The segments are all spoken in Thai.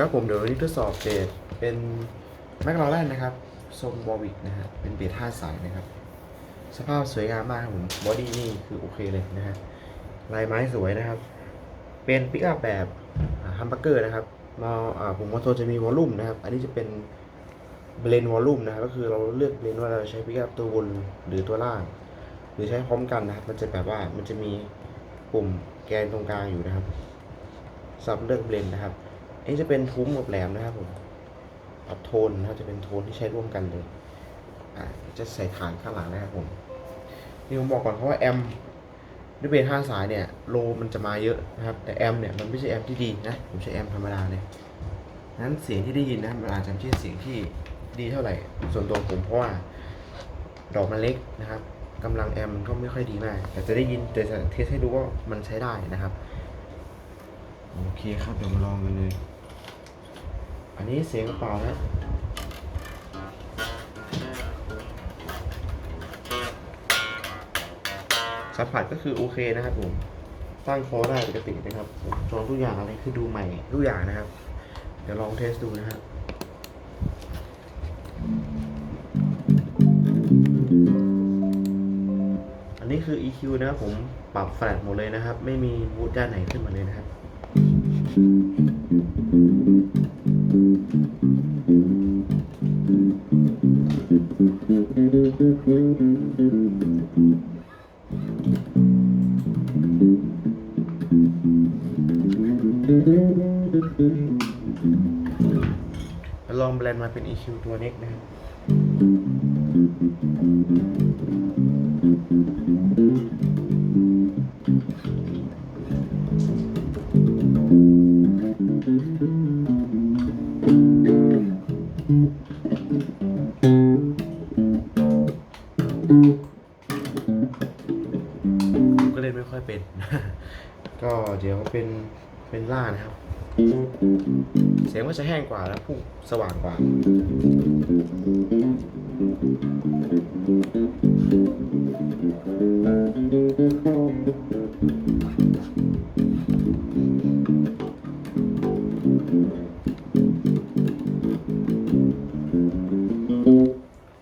ครับผมเดี๋ยววันนี้ทดสอบเบสเป็นแมคลาเรนนะครับทรงบอวิกนะฮะเป็นเบสห้าสายนะครับ สภาพสวยงามมากครับผมบอดี้นี่คือโอเคเลยนะฮะลายไม้สวยนะครับ เป็นปิกอัพแบบฮัมบักเกอร์นะครับมาอ่าผมว่าตัวจะมีวอลลุ่มนะครับ อันนี้จะเป็นเบลนวอลลุ่มนะครับก็คือเราเลือกเบลนว่าเราใช้ปิกอัพตัวบนหรือตัวล่าง หรือใช้พร้อมกันนะครับมันจะแบบว่ามันจะมีปุ่มแกนตรงกลางอยู่นะครับสำหรับเลือกเบลนนะครับ อันนี้จะเป็นทุ้มกับแหลมนะครับผมปรับโทนนะครับจะเป็นโทนที่ใช้ร่วมกันเลยอ่าจะใส่ฐานข้างหลังนะครับผมนี่ผมบอกก่อนเพราะว่าแอมด้วยเบสห้าสายเนี่ยโลมันจะมาเยอะนะครับ แต่แอมเนี่ยมันไม่ใช่แอมที่ดีนะผมใช้แอมธรรมดาเลยนั้นเสียงที่ได้ยินนะมันอาจจะไม่ใช่เสียงที่ดีเท่าไหร่ ส่วนตัวผมเพราะว่าดอกมันเล็กนะครับกำลังแอมมันก็ไม่ค่อยดีมาก แต่จะได้ยินแต่จะเทสให้ดูว่ามันใช้ได้นะครับ โอเคครับเดี๋ยวมาลองกันเลย อันนี้เสียงเป๋านะสัมผัสก็คือโอเคนะครับผมตั้งคอได้ปกตินะครับจองทุกอย่างอะไรคือดูใหม่ทุกอย่างนะครับ เดี๋ยวลองเทสดูนะครับอันนี้คือ EQ นะครับผมปรับแฟลตหมดเลยนะครับ ไม่มีวูดด้านไหนขึ้นมาเลยนะครับ ลองแบรนด์มาเป็น EQ ตัวเน็กนะครับผม ไม่ค่อยเป็น ก็เดี๋ยวเป็นเป็นล่านะครับ เสียงมันจะแห้งกว่าแล้วพุ่งสว่างกว่า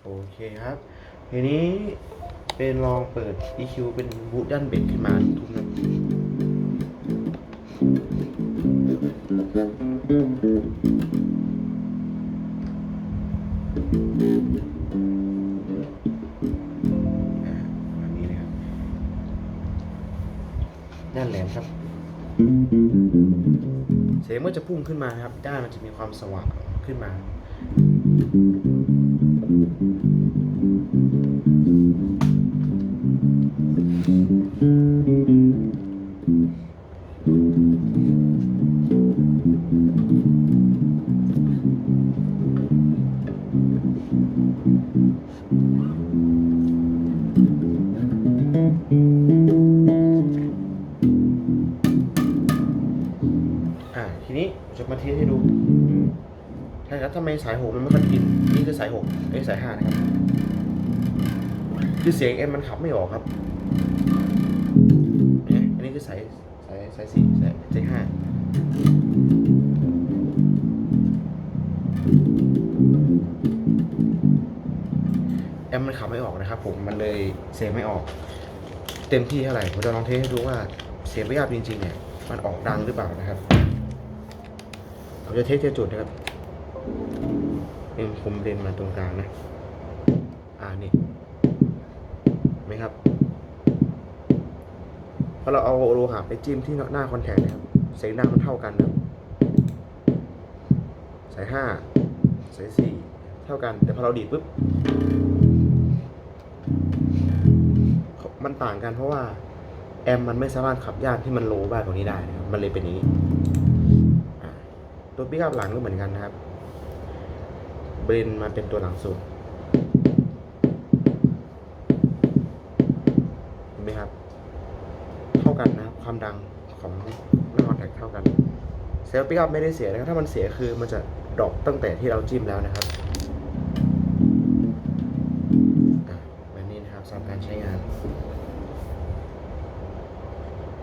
โอเคครับทีนี้ เป็นลองเปิด EQ เป็นบูด้นเบสขึ้นมาทุกนะแบบนี้นะครับด้านแหลมครับ เสียงมันจะพุ่งขึ้นมาครับ ด้านมันจะมีความสว่างขึ้นมา มาเทสให้ดูใช่ครับทำไมสายหกมันไม่ค่อยกิน นี่คือสายหกไอ้สายห้านะครับ คือเสียงเอ็มมันขับไม่ออกครับเนี่ยอันนี้คือสายสายสายสี่สายสายห้าแอมมันขับไม่ออกนะครับ ผมมันเลยเสียงไม่ออก เต็มที่เท่าไหร่ผมจะลองเทสให้ดูว่าเสียงไม่ยากจริงๆเนี่ยมันออกดังหรือเปล่านะครับ ผมจะเทสที่จุดนะครับเป็นผมเรียนมาตรงกลางนะ อ่านี่ไหมครับพอเราเอาโลหะไปจิ้มที่หน้าคอนแทคนะครับเสียงดังมันเท่ากันนะสายห้าสายสี่เท่ากัน แต่พอเราดีดปุ๊บมันต่างกันเพราะว่าแอมมันไม่สามารถขับย่านที่มันโลบ้ากว่านี้ได้นะครับมันเลยเป็นอย่างนี้ พิกับหลังก็เหมือนกันนะครับเบรนมาเป็นตัวหลังสุดเห็นไหมครับ เท่ากันนะครับความดังของหน้าคอนแทคเท่ากันเซลล์พิกับไม่ได้เสียนะครับถ้ามันเสียคือมันจะดรอปตั้งแต่ที่เราจิ้มแล้วนะครับ